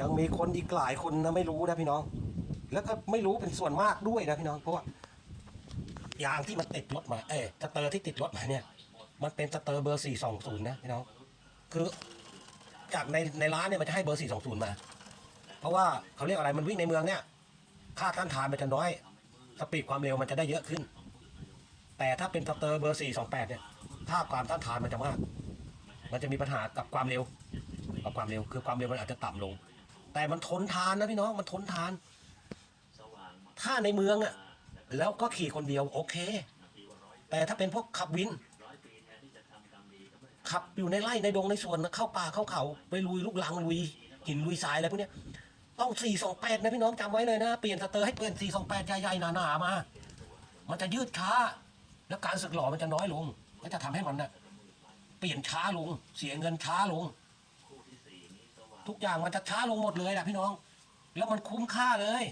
ยังมีคนอีกหลายคนนะไม่รู้นะพี่น้อง แล้วก็ไม่รู้เป็นส่วนมากด้วยนะพี่น้อง เพราะว่ายางที่มันติดรถมา เอ๊ะสเตอร์ที่ติดรถมาเนี่ย มันเป็นสเตอร์เบอร์สี่สองศูนย์นะพี่น้อง คือจากในในร้านเนี่ยมันจะให้เบอร์สี่สองศูนย์มา เพราะว่าเขาเรียกอะไรมันวิ่งในเมืองเนี่ย ค่าต้านทานมันจะน้อย สปีดความเร็วมันจะได้เยอะขึ้น แต่ถ้าเป็นสเตอร์เบอร์สี่สองแปดเนี่ยถ้าความต้านทานมันจะมาก มันจะมีปัญหากับความเร็ว กับความเร็ว คือความเร็วมันอาจจะต่ำลง แต่มันทนทานนะพี่น้องมันทนทาน ถ้าในเมืองอะแล้วก็ขี่คนเดียวโอเค แต่ถ้าเป็นพวกขับวิน ขับอยู่ในไร่ในดงในสวนเข้าป่าเข้าเขาไปลุยลูกลังลุยหินลุยทรายอะไรพวกเนี้ยต้องสี่สองแปดนะพี่น้องจำไว้เลยนะ เปลี่ยนสเตอร์ให้เปลี่ยนสี่สองแปดใหญ่ๆ หนาๆ มา มันจะยืดช้า แล้วการสึกหล่อมันจะน้อยลง ก็จะทำให้มันนะเปลี่ยนช้าลง เสียเงินช้าลง ทุกอย่างมันจะช้าลงหมดเลยนะพี่น้อง แล้วมันคุ้มค่าเลย